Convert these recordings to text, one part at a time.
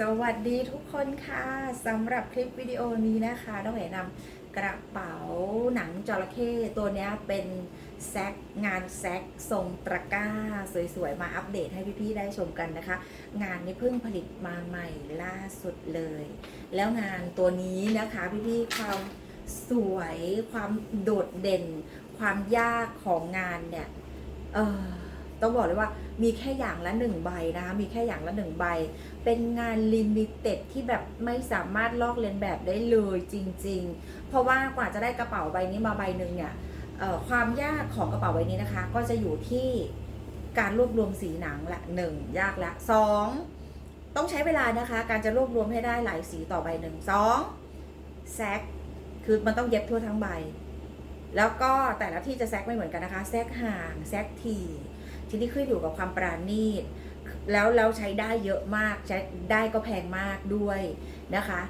สวัสดีทุกคนค่ะสำหรับคลิปวิดีโอนี้นะคะน้องเอ๋นำกระเป๋าหนังจระเข้ตัวนี้เป็นแซกงานแซกทรงตะกร้า สวยๆ มาอัปเดตให้พี่ๆได้ชมกันนะคะ งานนี้เพิ่งผลิตมาใหม่ล่าสุดเลย แล้วงานตัวนี้นะคะพี่ๆความสวยความโดดเด่น ความยากของงานเนี่ยเออ ต้องบอกเลยว่ามีแค่อย่างละหนึ่งใบนะคะมีแค่อย่างละหนึ่งใบ เป็นงานลิมิเต็ดที่แบบไม่สามารถลอกเลียนแบบได้เลยจริง ๆ เพราะว่ากว่าจะได้กระเป๋าใบนี้มาใบหนึ่งเนี่ยความยากของกระเป๋าใบนี้นะคะ ก็จะอยู่ที่การรวบรวมสีหนังละหนึ่งยากละสองต้องใช้เวลานะคะ การจะรวบรวมให้ได้หลายสีต่อใบหนึ่งสองแซกคือมันต้องเย็บทั่วทั้งใบ แล้วก็แต่ละที่จะแซกไม่เหมือนกันนะคะ แซกห่าง แซกที ทีนี้ขึ้นอยู่กับความปราณีตแล้วแล้วใช้ได้เยอะมากใช้ได้ก็แพงมากด้วยนะคะ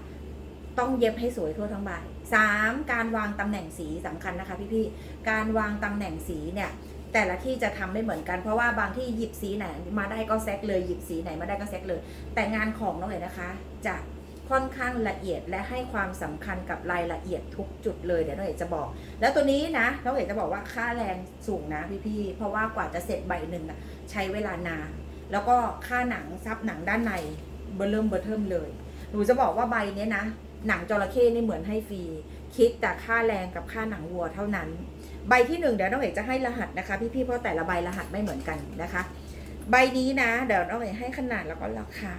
ต้องเย็บให้สวยทั่วทั้งใบสามการวางตำแหน่งสีสำคัญนะคะพี่ๆการวางตำแหน่งสีเนี่ยแต่ละที่จะทำไม่เหมือนกันเพราะว่าบางที่หยิบสีไหนมาได้ก็แซกเลยหยิบสีไหนมาได้ก็แซกเลย แต่งานของน้องเอ๋นะคะจะ ค่อนข้างละเอียดและให้ความสำคัญกับรายละเอียดทุกจุดเลยเดี๋ยวน้องเอ๋จะบอก แล้วตัวนี้นะน้องเอ๋จะบอกว่าค่าแรงสูงนะพี่ๆเพราะว่ากว่าจะเสร็จใบหนึ่งใช้เวลานานแล้วก็ค่าหนังซับหนังด้านในเบอร์เริ่มเบอร์เทิมเลยหนูจะบอกว่าใบนี้นะหนังจระเข้นี่เหมือนให้ฟรีคิดแต่ค่าแรงกับค่าหนังวัวเท่านั้น ใบที่หนึ่งเดี๋ยวน้องเอกจะให้รหัสนะคะ พี่ๆเพราะแต่ละใบรหัสไม่เหมือนกันนะคะ ใบนี้นะ เดี๋ยวน้องเอกให้ขนาดแล้วก็ราคา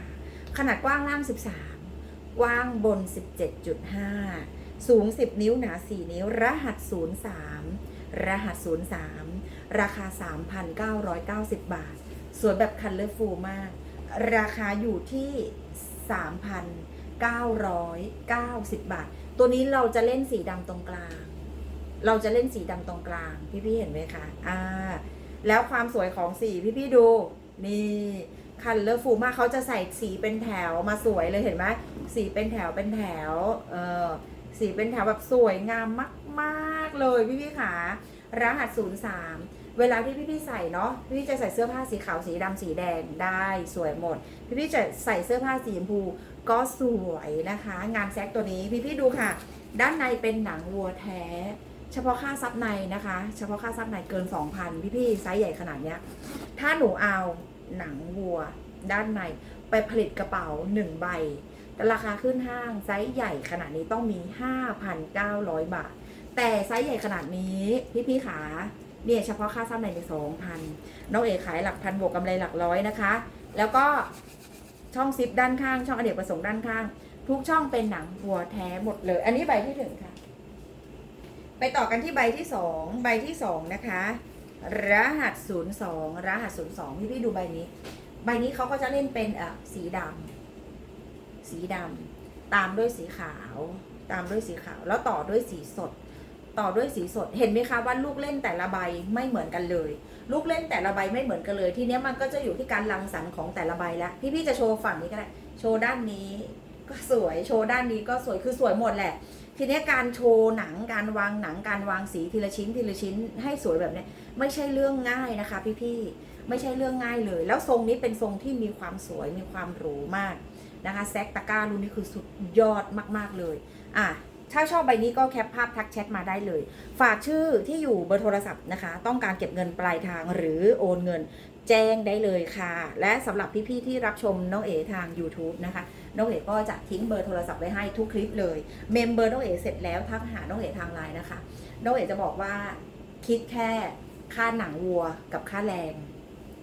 ขนาดกว้างล่าง 13 กว้างบน 17.5 สูง 10 นิ้วหนา 4 นิ้ว รหัส 03 รหัส 03 ราคา 3,990 บาท สวยแบบคันเลอร์ฟูลมาก ราคาอยู่ที่ 3,990 บาท ตัวนี้เราจะเล่นสีดำตรงกลาง เราจะเล่นสีดำตรงกลาง พี่ๆเห็นไหมคะ อ่า แล้วความสวยของสีพี่ๆดู นี่ คันเลอร์ฟูมากเขาจะใส่สีเป็นแถวมาสวยเลยเห็นไหมสีเป็นแถวเป็นแถวเออสีเป็นแถวแบบสวยงามมากๆเลยพี่ๆค่ะรหัส 03 เวลาที่พี่ๆใส่เนาะพี่ๆจะใส่เสื้อผ้าสีขาวสีดำสีแดงได้สวยหมด พี่ๆจะใส่เสื้อผ้าสีชมพูก็สวยนะคะ งานแซกตัวนี้พี่ๆดูค่ะ ด้านในเป็นหนังวัวแท้ เฉพาะค่าซับในนะคะ เฉพาะค่าซับในเกิน 2,000 พี่ๆไซส์ใหญ่ขนาดเนี้ยถ้าหนูเอา หนังวัว ด้านใน ไปผลิตกระเป๋า 1 ใบ แต่ราคาขึ้นห้างไซส์ใหญ่ขนาดนี้ต้องมี 5,900 บาท แต่ไซส์ใหญ่ขนาดนี้พี่ๆขาเนี่ยเฉพาะค่าซ้ำในในสองพันน้องเอกขายหลักพันบวกกำไรหลักร้อยนะคะ แล้วก็ช่องซิปด้านข้าง ช่องอเนกประสงค์ด้านข้าง ทุกช่องเป็นหนังวัวแท้หมดเลย อันนี้ใบที่หนึ่งค่ะ ไปต่อกันที่ใบที่สองใบที่สองนะคะ รหัสศูนย์สองรหัสศูนย์สองพี่พี่ดูใบนี้ ใบนี้เขาก็จะเล่นเป็นเอ่อสีดำสีดำตามด้วยสีขาว ตามด้วยสีขาว แล้วต่อด้วยสีสด ต่อด้วยสีสด เห็นไหมคะว่าลูกเล่นแต่ละใบไม่เหมือนกันเลย ลูกเล่นแต่ละใบไม่เหมือนกันเลย ทีเนี้ยมันก็จะอยู่ที่การรังสรรค์ของแต่ละใบแล้วพี่ๆจะโชว์ฝั่งนี้ก็ได้ โชว์ด้านนี้ ก็สวยโชว์ด้านนี้ก็สวยคือสวยหมดแหละ ทีนี้การโชว์หนังการวางหนังการวางสีทีละชิ้นทีละชิ้นให้สวยแบบนี้ไม่ใช่เรื่องง่ายนะคะ พี่ๆไม่ใช่เรื่องง่ายเลย แล้วทรงนี้เป็นทรงที่มีความสวยมีความหรูมากนะคะแซกตะก้ารุ่นนี้คือสุดยอดมากๆเลยอะถ้าชอบใบนี้ก็แคปภาพทักแชทมาได้เลย ฝากชื่อที่อยู่เบอร์โทรศัพท์นะคะ ต้องการเก็บเงินปลายทางหรือโอนเงิน แจ้งได้เลยค่ะ และสำหรับพี่ๆที่รับชมน้องเอ๋ทาง YouTube นะคะ น้องเอ๋ก็จะทิ้งเบอร์โทรศัพท์ไว้ให้ทุกคลิปเลย เมมเบอร์น้องเอ๋เสร็จแล้วทักหาน้องเอ๋ทางไลน์นะคะ น้องเอ๋จะบอกว่าคิดแค่ค่าหนังวัวกับค่าแรง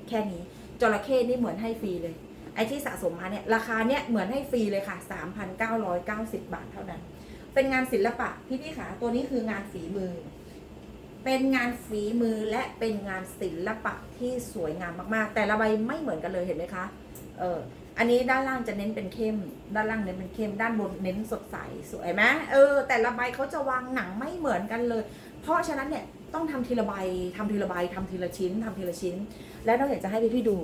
แค่นี้จระเข้นี่เหมือนให้ฟรีเลย ไอ้ที่สะสมมาเนี่ยราคาเนี่ยเหมือนให้ฟรีเลยค่ะ 3,990 บาทเท่านั้น เป็นงานศิลปะพี่พี่ขาตัวนี้คืองานฝีมือ เป็นงานฝีมือและเป็นงานศิลปะที่สวยงามมากๆ แต่ละใบไม่เหมือนกันเลยเห็นไหมคะเอออันนี้ด้านล่างจะเน้นเป็นเข้ม ด้านล่างเน้นเป็นเข้ม ด้านบนเน้นสดใสสวยไหมเออ แต่ละใบเขาจะวางหนังไม่เหมือนกันเลย เพราะฉะนั้นเนี่ยต้องทำทีละใบทำทีละใบทำทีละชิ้นทำทีละชิ้น แล้วน้องอยากจะให้พี่พี่ๆดู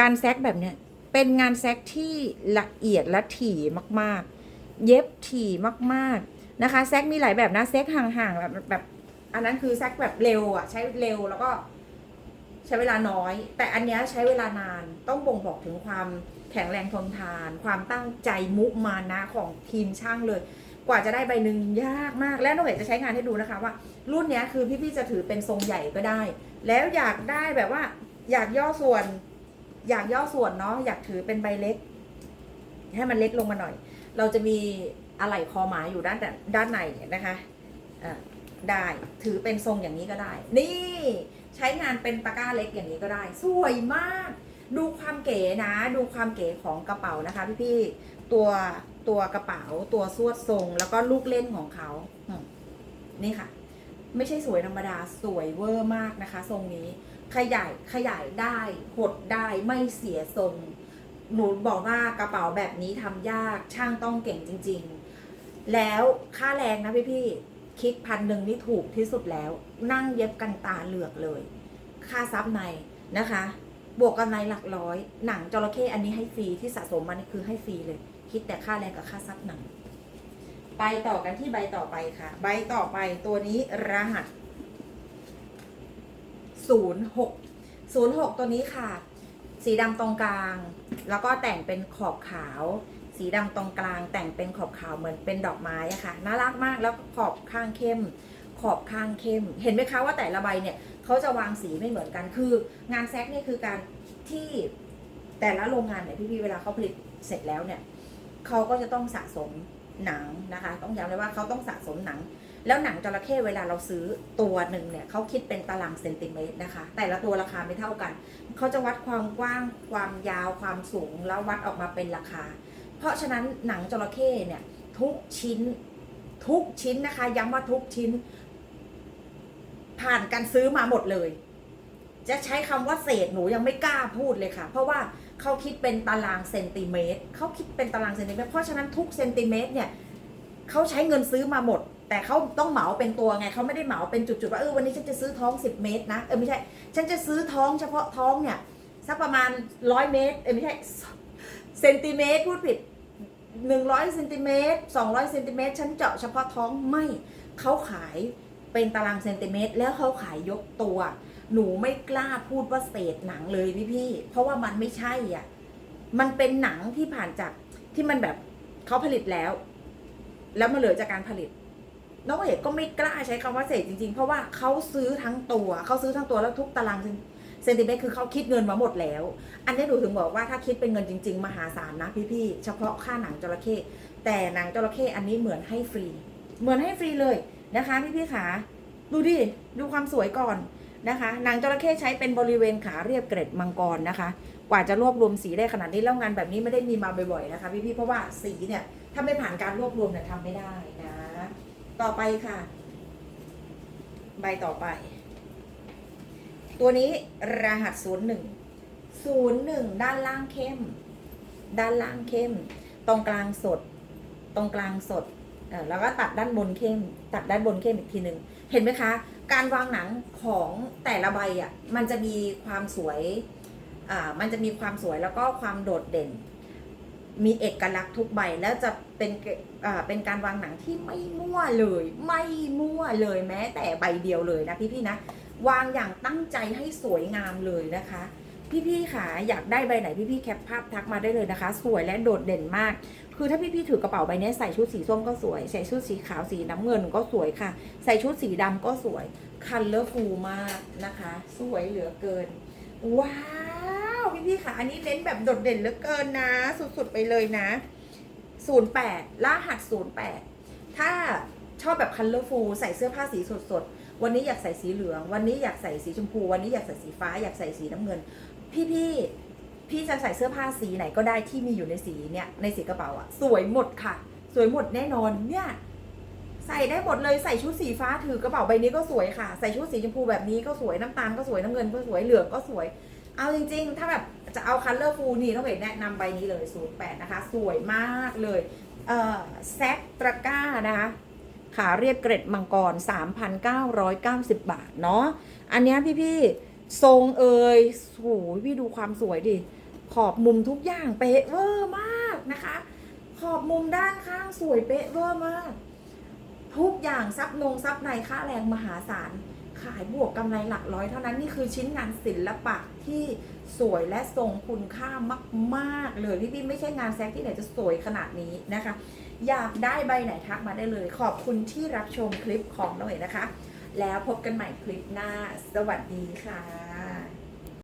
การแซกแบบเนี้ยเป็นงานแซกที่ละเอียดและถี่มาก ๆ เย็บถี่มากๆนะคะแซกมีหลายแบบนะแซกห่างๆแบบแบบ อันนั้นคือแซกแบบเร็วอะ ใช้เร็วแล้วก็ใช้เวลาน้อย แต่อันนี้ใช้เวลานานต้องบ่งบอกถึงความแข็งแรงทนทาน ความตั้งใจมุมานะของทีมช่างเลย กว่าจะได้ใบหนึ่งยากมากแล้วน้องเอ๋จะใช้งานให้ดูนะคะว่า รุ่นเนี้ยคือพี่ๆจะถือเป็นทรงใหญ่ก็ได้ แล้วอยากได้แบบว่า อยากย่อส่วน อยากย่อส่วนเนาะอยากถือเป็นใบเล็ก ให้มันเล็กลงมาหน่อย เราจะมีอะไหล่คอหมาอยู่ด้านด้านในนะคะอะ ได้ถือเป็นทรงอย่างนี้ก็ได้ นี่ใช้งานเป็นตะกร้าเล็กอย่างนี้ก็ได้ สวยมาก ดูความเก๋นะ ดูความเก๋ของกระเป๋านะคะพี่ๆตัวตัวกระเป๋าตัวสวดทรงแล้วก็ลูกเล่นของเขานี่ค่ะ ไม่ใช่สวยธรรมดาสวยเวอร์มากนะคะ ทรงนี้ ขยายขยายได้หดได้ไม่เสียทรง หนูบอกว่ากระเป๋าแบบนี้ทำยากช่างต้องเก่งจริง ๆ แล้วค่าแรงนะพี่ๆ คิดพันหนึ่งนี่ถูกที่สุดแล้ว นั่งเย็บกันตาเหลือกเลย ค่าซับในนะคะ บวกกันในหลักร้อย หนังจระเข้อันนี้ให้ฟรีที่สะสมมานี่คือให้ฟรีเลย คิดแต่ค่าแรงกับค่าซับหนัง ไปต่อกันที่ใบต่อไปค่ะ ใบต่อไปตัวนี้รหัส 06 06 ตัวนี้ค่ะ สีดำตรงกลาง แล้วก็แต่งเป็นขอบขาว สีดำตรงกลางแต่งเป็นขอบขาวเหมือนเป็นดอกไม้อะค่ะน่ารักมากแล้วขอบข้างเข้ม ขอบข้างเข้ม เห็นไหมคะว่าแต่ละใบเนี่ยเขาจะวางสีไม่เหมือนกันคือ งานแซกเนี่ยคือการที่แต่ละโรงงานเนี่ยพี่ๆเวลาเขาผลิตเสร็จแล้วเนี่ยเขาก็จะต้องสะสมหนังนะคะ ต้องย้ำเลยว่าเขาต้องสะสมหนัง แล้วหนังจระเข้เวลาเราซื้อตัวหนึ่งเนี่ยเขาคิดเป็นตารางเซนติเมตรนะคะ แต่ละตัวราคาไม่เท่ากัน เขาจะวัดความกว้างความยาวความสูงแล้ววัดออกมาเป็นราคา เพราะฉะนั้นหนังจระเข้เนี่ยทุกชิ้นทุกชิ้นนะคะย้ำว่าทุกชิ้น ผ่านการซื้อมาหมดเลย จะใช้คำว่าเศษหนูยังไม่กล้าพูดเลยค่ะ เพราะว่าเขาคิดเป็นตารางเซนติเมตรเขาคิดเป็นตารางเซนติเมตร เพราะฉะนั้นทุกเซนติเมตรเนี่ยเขาใช้เงินซื้อมาหมด แต่เขาต้องเหมาเป็นตัวไงเขาไม่ได้เหมาเป็นจุดๆว่าเออวันนี้ฉันจะซื้อท้อง 10 เมตรนะเออไม่ใช่ ฉันจะซื้อท้องเฉพาะท้องเนี่ยสักประมาณร้อยเมตรเออไม่ใช่เซนติเมตรพูดผิด หนึ่งร้อยเซนติเมตรสองร้อยเซนติเมตรฉันเจาะเฉพาะท้องไม่เขาขายเป็นตารางเซนติเมตร แล้วเขาขายยกตัว หนูไม่กล้าพูดว่าเศษหนังเลยพี่พี่ เพราะว่ามันไม่ใช่อะ มันเป็นหนังที่ผ่านจากที่มันแบบเขาผลิตแล้ว แล้วมันเหลือจากการผลิตน้องเอกก็ไม่กล้าใช้คำว่าเศษจริงๆ เพราะว่าเขาซื้อทั้งตัว เขาซื้อทั้งตัวแล้วทุกตารางเซนติเมตรคือเขาคิดเงินมาหมดแล้ว อันนี้หนูถึงบอกว่าถ้าคิดเป็นเงินจริง ๆ มหาศาลนะพี่ๆเฉพาะค่าหนังจระเข้แต่หนังจระเข้อันนี้เหมือนให้ฟรี เหมือนให้ฟรีเลยนะคะพี่ๆขาดูดิดูความสวยก่อนนะคะหนังจระเข้ใช้เป็นบริเวณขาเรียบเกร็ดมังกรนะคะ กว่าจะรวบรวมสีได้ขนาดนี้แล้วงานแบบนี้ไม่ได้มีมาบ่อยๆนะคะพี่ๆเพราะว่าสีเนี่ยถ้าไม่ผ่านการรวบรวมเนี่ยทำไม่ได้นะ ต่อไปค่ะ ใบต่อไป ตัวนี้รหัสศูนย์หนึ่งศูนย์หนึ่งด้านล่างเข้ม ด้านล่างเข้ม ตรงกลางสด ตรงกลางสดเอ่อแล้วก็ตัดด้านบนเข้ม ตัดด้านบนเข้มอีกทีหนึ่งเห็นไหมคะ การวางหนังของแต่ละใบอะมันจะมีความสวยอ่ามันจะมีความสวยแล้วก็ความโดดเด่น มีเอกลักษณ์ทุกใบแล้วจะเป็นเกอ่าเป็นการวางหนังที่ไม่มั่วเลย ไม่มั่วเลยแม้แต่ใบเดียวเลยนะพี่ๆนะ วางอย่างตั้งใจให้สวยงามเลยนะคะ พี่ๆค่ะอยากได้ใบไหนพี่ๆแคปภาพทักมาได้เลยนะคะ สวยและโดดเด่นมาก คือถ้าพี่ๆถือกระเป๋าใบนี้ใส่ชุดสีส้มก็สวย ใส่ชุดสีขาวสีน้ำเงินก็สวยค่ะ ใส่ชุดสีดำก็สวยคันเลอร์ฟูมากนะคะ สวยเหลือเกิน ว้าวพี่พี่ๆค่ะอันนี้เน้นแบบโดดเด่นเหลือเกินนะ สุดๆไปเลยนะ 08รหัส08 ถ้าชอบแบบคันเลอร์ฟูใส่เสื้อผ้าสีสดๆ วันนี้อยากใส่สีเหลือง วันนี้อยากใส่สีชมพู วันนี้อยากใส่สีฟ้า อยากใส่สีน้ำเงิน พี่พี่ๆพี่จะใส่เสื้อผ้าสีไหนก็ได้ที่มีอยู่ในสีเนี่ยในสีกระเป๋าอะสวยหมดค่ะ สวยหมดแน่นอนเนี่ยใส่ได้หมดเลยใส่ชุดสีฟ้าถือกระเป๋าใบนี้ก็สวยค่ะ ใส่ชุดสีชมพูแบบนี้ก็สวยน้ำตาลก็สวยน้ำเงินก็สวยเหลืองก็สวย เอาจริง ๆ ถ้าแบบจะเอาคัลเลอร์ฟูนี่ต้องเห็นแนะนำใบนี้เลย08นะคะ สวยมากเลยเออแซกตระก้านะคะ ขาเรียบเกร็ดมังกร 3,990 บาทเนาะ อันนี้ยพี่ๆทรงเอ่ยโหพี่ดูความสวยดิ ขอบมุมทุกอย่างเป๊ะเวอร์มากนะคะ ขอบมุมด้านข้างสวยเป๊ะเวอร์มาก ทุกอย่างซับนงซับในค่าแรงมหาศาล ขายบวกกำไรหลักร้อยเท่านั้นนี่คือชิ้นงานศิลปะที่สวยและทรงคุณค่ามาก ๆ เลยพี่พี่ไม่ใช่งานแซกที่ไหนจะสวยขนาดนี้นะคะ อยากได้ใบไหนทักมาได้เลย ขอบคุณที่รับชมคลิปของน้องเอ๋นะคะ แล้วพบกันใหม่คลิปหน้า สวัสดีค่ะ